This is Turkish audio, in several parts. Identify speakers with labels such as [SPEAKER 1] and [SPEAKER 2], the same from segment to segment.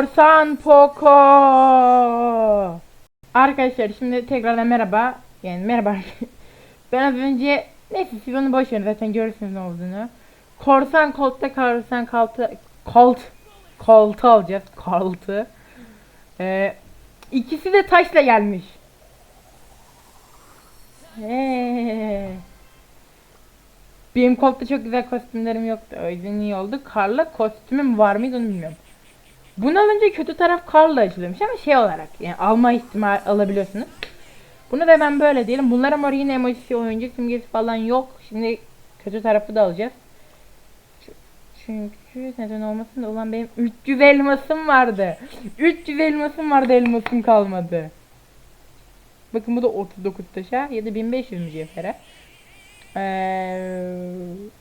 [SPEAKER 1] Korsan Poco. Arkadaşlar şimdi tekrardan merhaba. Yani merhaba. ben az önce neyse siz onu boş verin zaten görürsünüz ne olduğunu. Korsan koltta korsan koltu kolt koltu alacağız. Koltu. Ee, ikisi de taşla gelmiş. Eee. Benim koltta çok güzel kostümlerim yoktu. O yüzden iyi oldu. Karla kostümüm var mıydı onu bilmiyorum. Bunu alınca kötü taraf Karla açılıyormuş ama şey olarak yani alma ihtimal alabiliyorsunuz. Bunu da ben böyle diyelim. Bunlara mor yine emojisi, oyuncu simgesi falan yok. Şimdi kötü tarafı da alacağız. Çünkü neden olmasın da ulan benim 300 elmasım vardı. 300 elmasım vardı elmasım kalmadı. Bakın bu da 39 taşa ya da 1500 mücevhere. Ee,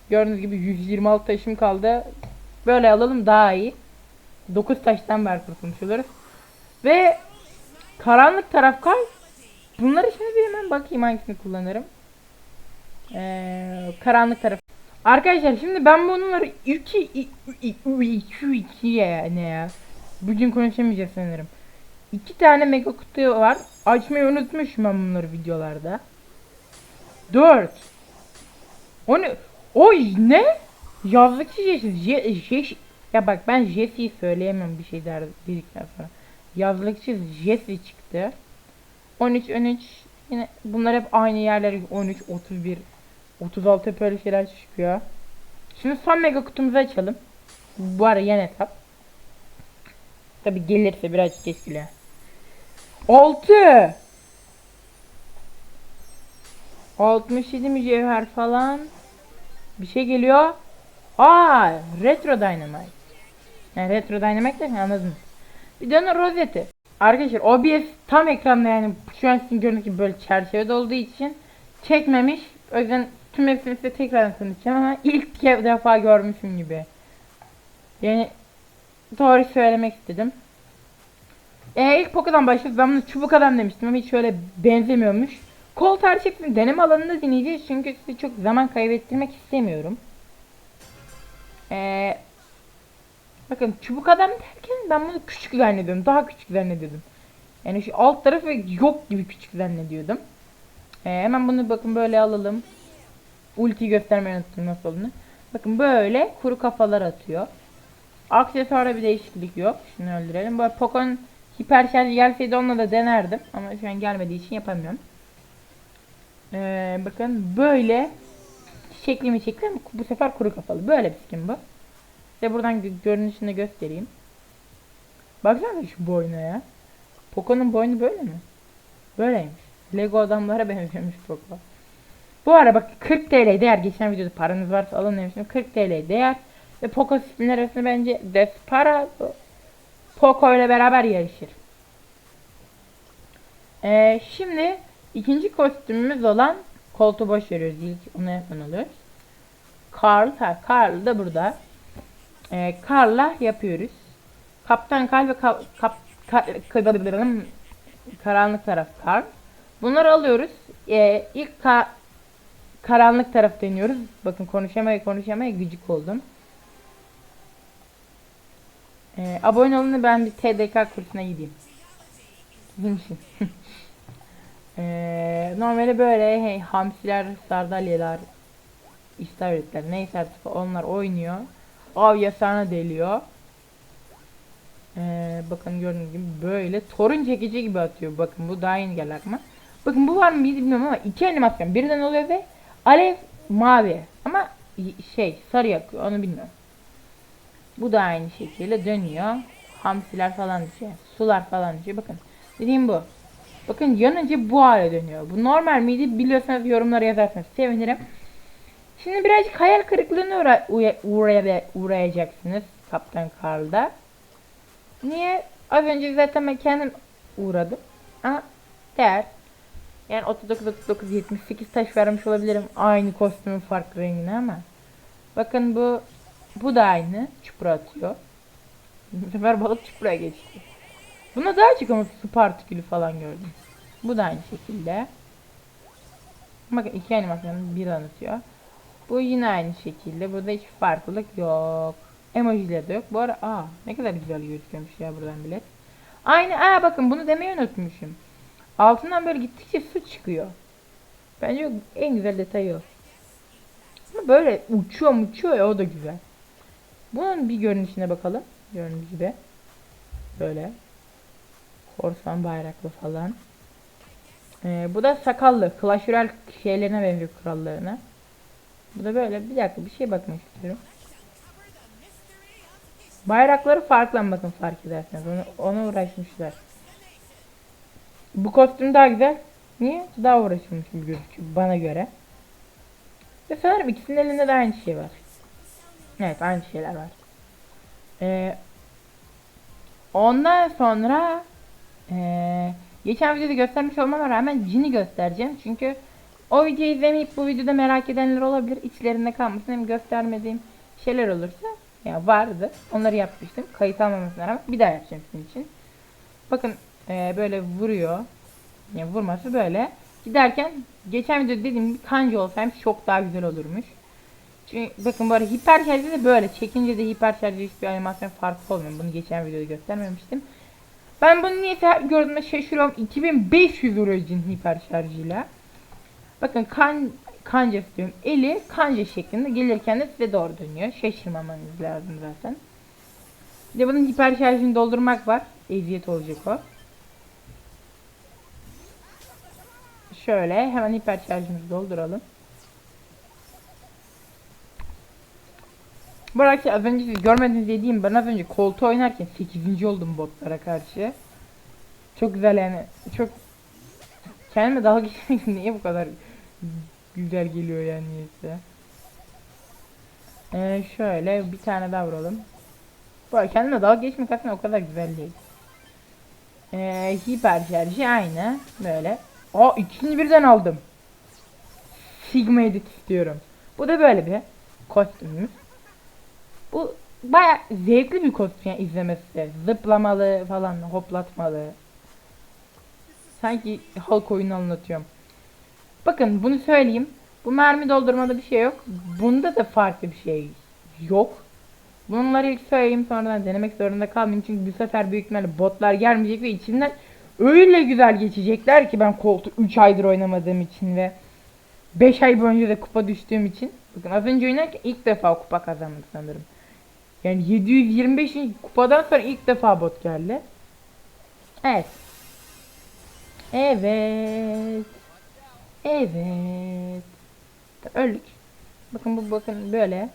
[SPEAKER 1] gördüğünüz gibi 126 taşım kaldı. Böyle alalım daha iyi. 9 taştan var kurtulmuş oluruz. Ve karanlık taraf kay. Bunları şimdi bir hemen bakayım hangisini kullanırım. Ee, karanlık taraf. Arkadaşlar şimdi ben bunları 2 2 2 ya ne ya. Bugün konuşamayacağız sanırım. İki tane mega kutu var. Açmayı unutmuşum ben bunları videolarda. 4 O ne? Oy ne? Yazlıkçı Jesse. Ya bak ben Jesse'yi söyleyemem bir şey der dedikten sonra. Yazlıkçı Jesse çıktı. 13 13 yine bunlar hep aynı yerlere 13 31 36 hep şeyler çıkıyor. Şimdi son mega kutumuzu açalım. Bu ara yeni hesap. Tabi gelirse biraz geç bile. 6 67 mücevher falan. Bir şey geliyor. Aa, Retro Dynamite. Yani Retro Dynamite de anladınız. Bir de onun rozeti. Arkadaşlar OBS tam ekranda yani şu an sizin gördüğünüz gibi böyle çerçevede olduğu için çekmemiş. O yüzden tüm hepsini size tekrardan tanıtacağım ama ilk defa görmüşüm gibi. Yani doğru söylemek istedim. Ee, ilk Poco'dan başlıyoruz. Ben bunu çubuk adam demiştim ama hiç öyle benzemiyormuş. Kol tercihini deneme alanında deneyeceğiz çünkü size çok zaman kaybettirmek istemiyorum. Ee, bakın çubuk adam derken ben bunu küçük zannediyordum. Daha küçük zannediyordum. Yani şu alt tarafı yok gibi küçük zannediyordum. Ee, hemen bunu bakın böyle alalım. Ulti göstermeyi unuttum nasıl olduğunu. Bakın böyle kuru kafalar atıyor. Aksesuara bir değişiklik yok. Şunu öldürelim. Böyle Poco'nun hiper şarjı gelseydi onunla da denerdim. Ama şu an gelmediği için yapamıyorum. Ee, bakın böyle şekli mi şekli bu sefer kuru kafalı. Böyle bir skin bu. Size buradan gö- görünüşünü göstereyim. Baksana şu boyuna ya. Poco'nun boynu böyle mi? Böyleymiş. Lego adamlara benziyormuş Poco. Bu ara bak 40 TL değer. Geçen videoda paranız varsa alın demiştim. 40 TL değer. Ve Poco skinler arasında bence Desperado Poco ile beraber yarışır. Ee, şimdi ikinci kostümümüz olan koltuğu boş veriyoruz. İlk onu yapan oluyoruz. Carl, ha, Carl da burada. Ee, Carl'la yapıyoruz. Kaptan Carl ve kap, kap, ka- ka- karanlık taraf Carl. Bunları alıyoruz. Ee, ilk ka- karanlık taraf deniyoruz. Bakın konuşamaya konuşamaya gıcık oldum. Ee, abone olun ben bir TDK kursuna gideyim. Ee, normali böyle hey, hamsiler, sardalyalar, istavritler neyse artık onlar oynuyor. Av yasağına deliyor. Ee, bakın gördüğünüz gibi böyle torun çekici gibi atıyor. Bakın bu daha yeni geldi aklıma. Bakın bu var mı bilmiyorum ama iki animasyon birden oluyor ve alev mavi ama şey sarı yakıyor onu bilmiyorum. Bu da aynı şekilde dönüyor. Hamsiler falan düşüyor. Sular falan düşüyor. Bakın. Dediğim bu. Bakın yanınca bu hale dönüyor. Bu normal miydi? Biliyorsanız yorumlara yazarsanız sevinirim. Şimdi birazcık hayal kırıklığına uğra uğraya- uğrayacaksınız Kaptan Karl'da. Niye? Az önce zaten ben kendim uğradım. Ama değer. Yani 39 39 78 taş vermiş olabilirim aynı kostümün farklı rengine ama. Bakın bu bu da aynı. Çupra atıyor. Bu sefer balık çupraya geçti. Buna daha çok ama su partikülü falan gördüm. Bu da aynı şekilde. Bakın iki animasyonu bir anlatıyor. Bu yine aynı şekilde. Burada hiç farklılık yok. Emojileri de yok. Bu ara aa ne kadar güzel gözüküyormuş ya buradan bilet. Aynı aa bakın bunu demeyi unutmuşum. Altından böyle gittikçe su çıkıyor. Bence en güzel detayı o. Ama böyle uçuyor uçuyor ya o da güzel. Bunun bir görünüşüne bakalım. Gördüğünüz gibi. Böyle. Korsan bayraklı falan. Ee, bu da sakallı. Clash şeylerine benziyor krallarına. Bu da böyle. Bir dakika bir şey bakmak istiyorum. Bayrakları farklı bakın fark ederseniz. Onu, ona uğraşmışlar. Bu kostüm daha güzel. Niye? Daha uğraşılmış gibi gözüküyor bana göre. Ve sanırım ikisinin elinde de aynı şey var. Evet aynı şeyler var. Ee, ondan sonra ee, geçen videoda göstermiş olmama rağmen Jin'i göstereceğim. Çünkü o videoyu izlemeyip bu videoda merak edenler olabilir. İçlerinde kalmasın. Hem göstermediğim şeyler olursa ya vardı. Onları yapmıştım. Kayıt almamasına rağmen bir daha yapacağım sizin için. Bakın ee, böyle vuruyor. Yani vurması böyle. Giderken geçen videoda dediğim gibi kanji olsaymış çok daha güzel olurmuş. Çünkü bakın arada hiper şarjı da böyle. Çekince de hiper şarjı hiçbir animasyon farkı olmuyor. Bunu geçen videoda göstermemiştim. Ben bunu niye gördüğümde şaşırıyorum. 2500 vuruyor cin hiper şarjıyla. Bakın kan kanca istiyorum. Eli kanca şeklinde gelirken de size doğru dönüyor. Şaşırmamanız lazım zaten. Bir de bunun hiper şarjını doldurmak var. Eziyet olacak o. Şöyle hemen hiper şarjımızı dolduralım. Bu arada az önce siz görmediniz dediğim ben az önce koltuğu oynarken 8. oldum botlara karşı. Çok güzel yani. Çok kendime dalga geçmek niye bu kadar güzel geliyor yani niyeyse. Ee, şöyle bir tane daha vuralım. Bu kendime dalga geçmek aslında o kadar güzel değil. Ee, hiper şarjı aynı. Böyle. Aa ikisini birden aldım. Sigma edit istiyorum. Bu da böyle bir kostümümüz. Bu baya zevkli bir kostüm yani izlemesi. Zıplamalı falan hoplatmalı. Sanki halk oyunu anlatıyorum. Bakın bunu söyleyeyim. Bu mermi doldurmada bir şey yok. Bunda da farklı bir şey yok. Bunları ilk söyleyeyim sonradan denemek zorunda kalmayayım. Çünkü bu sefer büyük ihtimalle botlar gelmeyecek ve içinden öyle güzel geçecekler ki ben koltuğu 3 aydır oynamadığım için ve 5 ay boyunca da kupa düştüğüm için. Bakın az önce oynarken ilk defa kupa kazandım sanırım. Yani 725. kupadan sonra ilk defa bot geldi. Evet. Evet. Evet. Öldük. Bakın bu bakın böyle.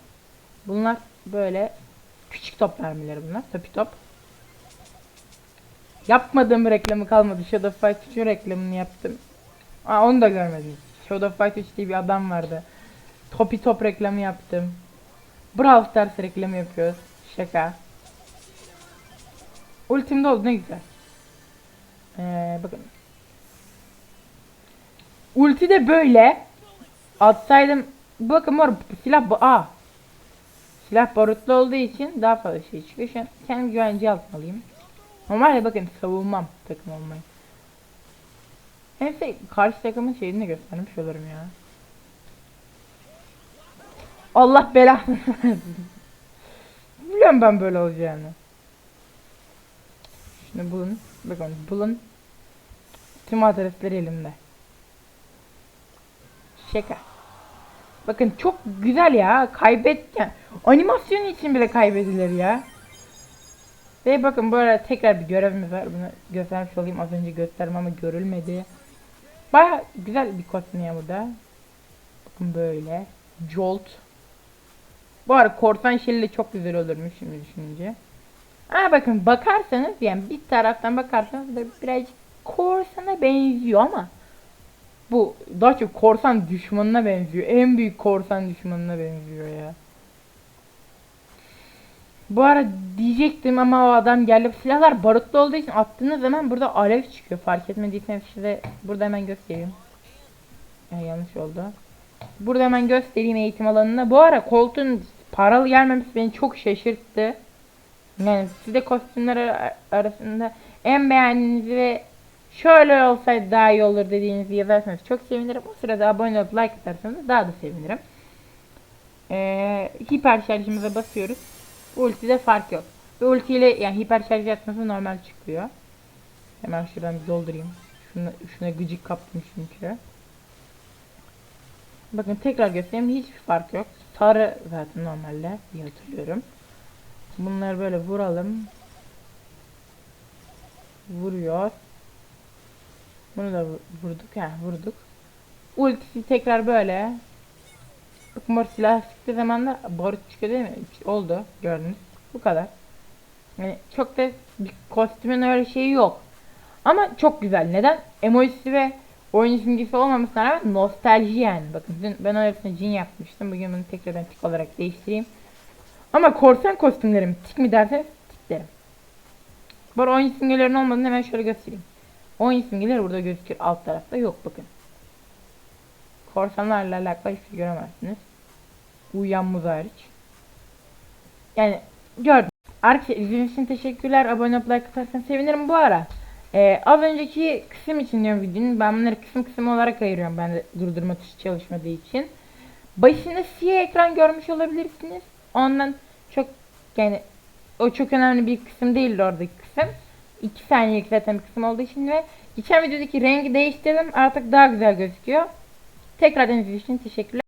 [SPEAKER 1] Bunlar böyle küçük top mermileri bunlar. Topi top. Yapmadığım reklamı kalmadı. Shadow Fight 3'ün reklamını yaptım. Aa onu da görmediniz. Shadow Fight 3 diye bir adam vardı. Topi top reklamı yaptım. Brawl Stars reklamı yapıyoruz. Şaka. Ultimde oldu ne güzel. Ee, bakın. Ulti de böyle. Atsaydım. Bakın var silah bu. Aa. Silah barutlu olduğu için daha fazla şey çıkıyor. Şu an kendim güvence altına alayım. Normalde bakın savunmam takım olmayı. Neyse karşı takımın şeyini de göstermiş olurum ya. Allah belanı versin. Biliyorum ben böyle olacağını. Şimdi bulun. Bakın bulun. Tüm adresleri elimde. Şaka. Bakın çok güzel ya. Kaybetken. Animasyon için bile kaybedilir ya. Ve bakın böyle tekrar bir görevimiz var. Bunu göstermiş olayım. Az önce gösterdim ama görülmedi. Baya güzel bir kostüm ya burada. Bakın böyle. Jolt. Bu arada korsan şelli çok güzel olurmuş şimdi düşününce. Aa bakın bakarsanız yani bir taraftan bakarsanız böyle birazcık korsana benziyor ama bu daha çok korsan düşmanına benziyor. En büyük korsan düşmanına benziyor ya. Bu ara diyecektim ama o adam geldi. Silahlar barutlu olduğu için attığınız zaman burada alev çıkıyor. Fark etmediyseniz size burada hemen göstereyim. Ya, yanlış oldu. Burada hemen göstereyim eğitim alanına. Bu ara koltuğun paralı gelmemesi beni çok şaşırttı. Yani size kostümler ar- arasında en beğendiğiniz ve şöyle olsaydı daha iyi olur dediğinizi yazarsanız çok sevinirim. O sırada abone olup like atarsanız daha da sevinirim. Ee, hiper şarjımıza basıyoruz. Ultide fark yok. Ve ultiyle yani hiper şarj yapması normal çıkıyor. Hemen şuradan bir doldurayım. Şuna, şuna gıcık kaptım çünkü. Bakın tekrar göstereyim. Hiçbir fark yok. Sarı zaten normalde diye hatırlıyorum. Bunları böyle vuralım. Vuruyor. Bunu da vu- vurduk. Ha vurduk. Ultisi tekrar böyle. Bak mor silah sıktığı zaman da barut çıkıyor değil mi? Oldu. Gördünüz. Bu kadar. Yani çok da bir kostümün öyle şeyi yok. Ama çok güzel. Neden? Emojisi ve oyun simgesi olmamasına rağmen nostalji yani. Bakın dün ben o hepsini cin yapmıştım. Bugün bunu tekrardan tik olarak değiştireyim. Ama korsan kostümlerim tik mi derseniz tik derim. Bu oyun simgelerinin olmadığını hemen şöyle göstereyim. Oyun simgeleri burada gözüküyor. Alt tarafta yok bakın. Korsanlarla alakalı hiçbir şey göremezsiniz. Uyuyan muz hariç. Yani gördüm. Arkadaşlar izlediğiniz için teşekkürler. Abone olup like atarsanız sevinirim bu ara. Ee, az önceki kısım için diyorum videonun. Ben bunları kısım kısım olarak ayırıyorum. Ben de durdurma tuşu çalışmadığı için. Başında siyah ekran görmüş olabilirsiniz. Ondan çok yani o çok önemli bir kısım değildi oradaki kısım. 2 saniyelik zaten bir kısım olduğu için ve geçen videodaki rengi değiştirdim. Artık daha güzel gözüküyor. Tekrardan izlediğiniz için teşekkürler.